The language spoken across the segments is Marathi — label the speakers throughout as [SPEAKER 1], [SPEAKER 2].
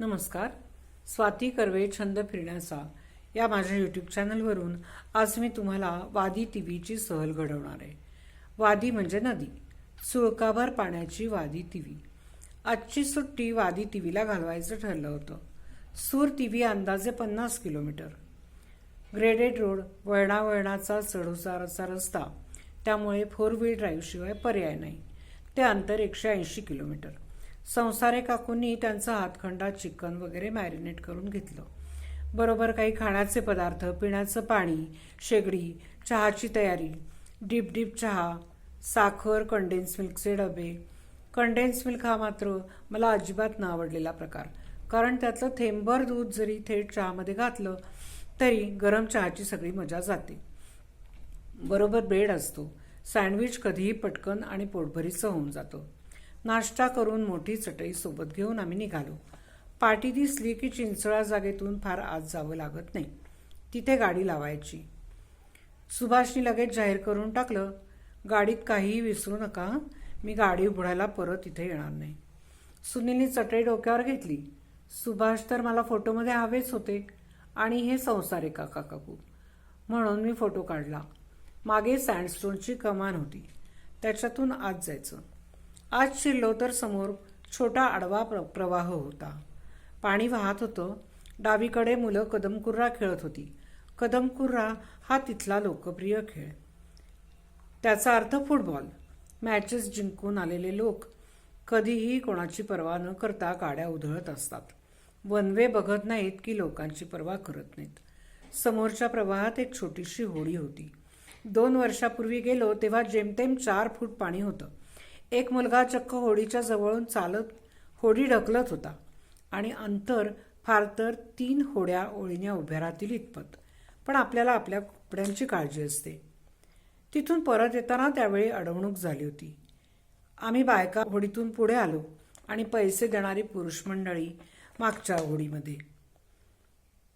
[SPEAKER 1] नमस्कार. स्वाती कर्वे छंद फिरण्याचा या माझ्या यूट्यूब चॅनलवरून आज मी तुम्हाला वादी तिवीची सहल घडवणार आहे. वादी म्हणजे नदी. सुळकाभर पाण्याची वादी तिवी आजची सुट्टी वादी तिवीला घालवायचं ठरलं होतं. सूर तिवी अंदाजे पन्नास किलोमीटर. ग्रेडेड रोड वळणावळणाचा चढउताराचा रस्ता. त्यामुळे फोर व्हील ड्राईव्हशिवाय पर्याय नाही. ते अंतर एकशे ऐंशी किलोमीटर. संसारे काकूंनी त्यांचा हातखंडा चिकन वगैरे मॅरिनेट करून घेतलं. बरोबर काही खाण्याचे पदार्थ पिण्याचं पाणी शेगडी चहाची तयारी डीप डीप चहा साखर कंडेन्स मिल्कचे डबे. कंडेन्स मिल्क हा मात्र मला अजिबात न आवडलेला प्रकार. कारण त्यातलं थेंबर दूध जरी थेट चहामध्ये घातलं तरी गरम चहाची सगळी मजा जाते. बरोबर ब्रेड असतो. सँडविच कधीही पटकन आणि पोटभरीचं होऊन जातो. नाश्ता करून मोठी चटई सोबत घेऊन आम्ही निघालो. पाटी दिसली की चिंचळा जागेतून फार आत जावं लागत नाही. तिथे गाडी लावायची. सुभाषनी लगेच जाहीर करून टाकलं गाडीत काहीही विसरू नका मी गाडी उघडायला परत इथे येणार नाही. सुनीलनी चटई डोक्यावर घेतली. सुभाष तर मला फोटोमध्ये हवेच होते आणि हे संसारे काका काकू. म्हणून मी फोटो काढला. मागे सँडस्टोनची कमान होती. त्याच्यातून आत जायचं. आज शिरलो तर समोर छोटा आडवा प्र प्रवाह होता. पाणी वाहत होतं. डावीकडे मुलं कदमकुर्रा खेळत होती. कदमकुर्रा हा तिथला लोकप्रिय खेळ. त्याचा अर्थ फुटबॉल. मॅचेस जिंकून आलेले लोक कधीही कोणाची पर्वा न करता गाड्या उधळत असतात. वनवे बघत नाहीत की लोकांची पर्वा करत नाहीत. समोरच्या प्रवाहात एक छोटीशी होडी होती. दोन वर्षापूर्वी गेलो तेव्हा जेमतेम चार फूट पाणी होतं. एक मुलगा चक्क होडीच्या जवळून चालत होडी ढकलत होता. आणि अंतर फार तर तीन होड्या ओळीने उभ्या राहतील इतपत. पण आपल्याला आपल्या कपड्यांची काळजी असते. तिथून परत येताना त्यावेळी अडवणूक झाली होती. आम्ही बायका होडीतून पुढे आलो आणि पैसे देणारी पुरुष मंडळी मागच्या होडीमध्ये.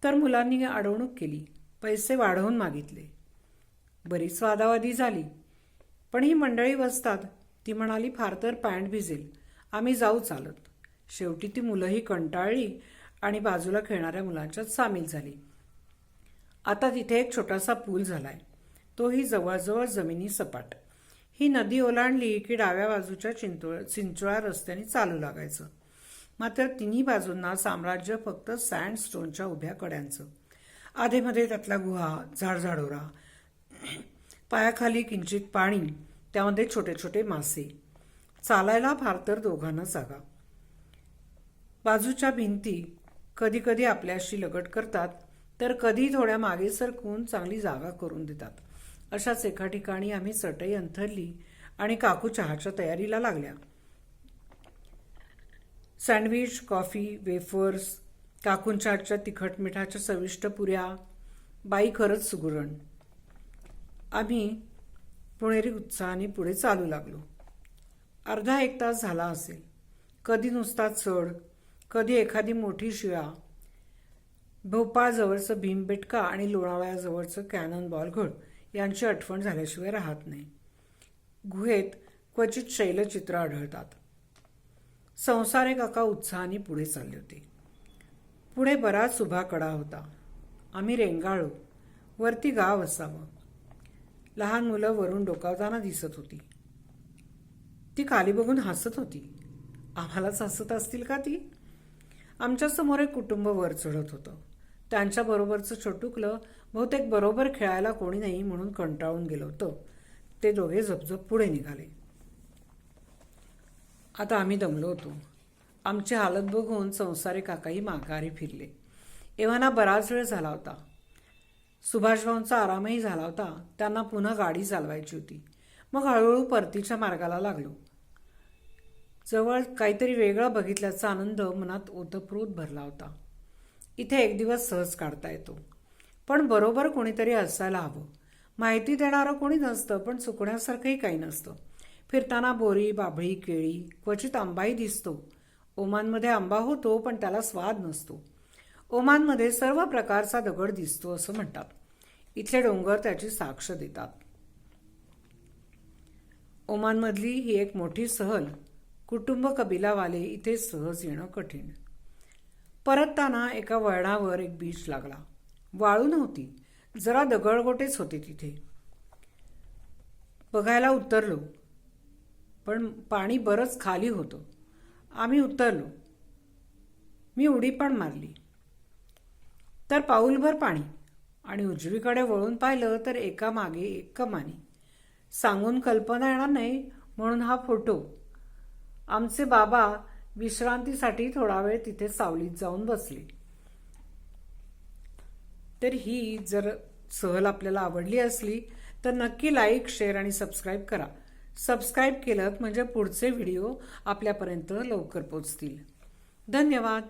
[SPEAKER 1] तर मुलांनी अडवणूक केली. पैसे वाढवून मागितले. बरीच वादावादी झाली. पण ही मंडळी बसतात ती म्हणाली फार तर पॅन्ट भिजेल. आम्ही जाऊ चालत. शेवटी ती मुलंही कंटाळली आणि बाजूला खेळणाऱ्या मुलांच्यात सामील झाली. आता तिथे एक छोटासा पूल झालाय. तोही जवळजवळ जमिनी सपाट. ही नदी ओलांडली की डाव्या बाजूच्या चिंचोळ चिंचोळा रस्त्याने चालू लागायचं. मात्र तिन्ही बाजूंना साम्राज्य फक्त सँडस्टोनच्या उभ्या कड्यांचं. आधेमध्ये त्यातला गुहा झाडझाडोरा पायाखाली किंचित पाणी त्यामध्ये छोटे छोटे मासे. चालायला फार तर दोघांना जागा. बाजूच्या भिंती कधीकधी आपल्याशी लगट करतात तर कधी थोड्या मागे सरकून चांगली जागा करून देतात. अशाच एका ठिकाणी आम्ही चटई अंथरली आणि काकू चहाच्या तयारीला लागल्या. सँडविच कॉफी वेफर्स काकूंच्या आजच्या तिखट मिठाच्या चविष्ट पुऱ्या. बाई खरंच सुगुरण. आम्ही पुणेरी उत्साहाने पुढे चालू लागलो. अर्धा एक तास झाला असेल. कधी नुसता चढ कधी एखादी मोठी शिळा भोपाळजवळचं भीमबेटका आणि लोणावळ्याजवळचं कॅनन बॉल घड यांची आठवण झाल्याशिवाय राहत नाही. गुहेत क्वचित शैलचित्र आढळतात. संसारे काका उत्साहाने पुढे चालले होते. पुढे बराच उभा कडा होता. आम्ही रेंगाळू वरती गाव असावं. लहान मुलं वरून डोकावताना दिसत होती. ती खाली बघून हसत होती. आम्हालाच हसत असतील का ती? आमच्यासमोर एक कुटुंब वर चढत होतं. त्यांच्याबरोबरचं छोटुकलं बहुतेक बरोबर खेळायला कोणी नाही म्हणून कंटाळून गेलं होतं. ते दोघे झपझप पुढे निघाले. आता आम्ही दमलो होतो. आमची हालत बघून संसारे काकाही माघारी फिरले. एव्हाना बराच वेळ झाला होता. सुभाषभाऊंचा आरामही झाला होता. त्यांना पुन्हा गाडी चालवायची होती. मग हळूहळू परतीच्या मार्गाला लागलो. जवळ काहीतरी वेगळं बघितल्याचा आनंद मनात ओतप्रोत भरला होता. इथे एक दिवस सहज काढता येतो. पण बरोबर कोणीतरी असायला हवं. माहिती देणारं कोणी नसतं पण चुकण्यासारखंही काही नसतं. फिरताना बोरी बाभळी केळी क्वचित आंबाही दिसतो. ओमानमध्ये आंबा होतो पण त्याला स्वाद नसतो. ओमानमध्ये सर्व प्रकारचा दगड दिसतो असं म्हणतात. इथले डोंगर त्याची साक्ष देतात. ओमानमधली ही एक मोठी सहल कुटुंब कबिलावाले इथे सहज येणं कठीण. परतताना एका वळणावर एक बीच लागला. वाळू नव्हती जरा दगडगोटेच होते तिथे. बघायला उतरलो पण पाणी बरंच खाली होतं. आम्ही उतरलो. मी उडी पण मारली. तर पाऊलभर पाणी. आणि उजवीकडे वळून पाहिलं तर एका मागे एक कमानी. सांगून कल्पना येणार नाही म्हणून हा फोटो. आमचे बाबा विश्रांतीसाठी थोडा वेळ तिथे सावलीत जाऊन बसले. तर ही जर सहल आपल्याला आवडली असली तर नक्की लाईक शेअर आणि सबस्क्राईब करा. सबस्क्राईब केलं म्हणजे पुढचे व्हिडिओ आपल्यापर्यंत लवकर पोचतील. धन्यवाद.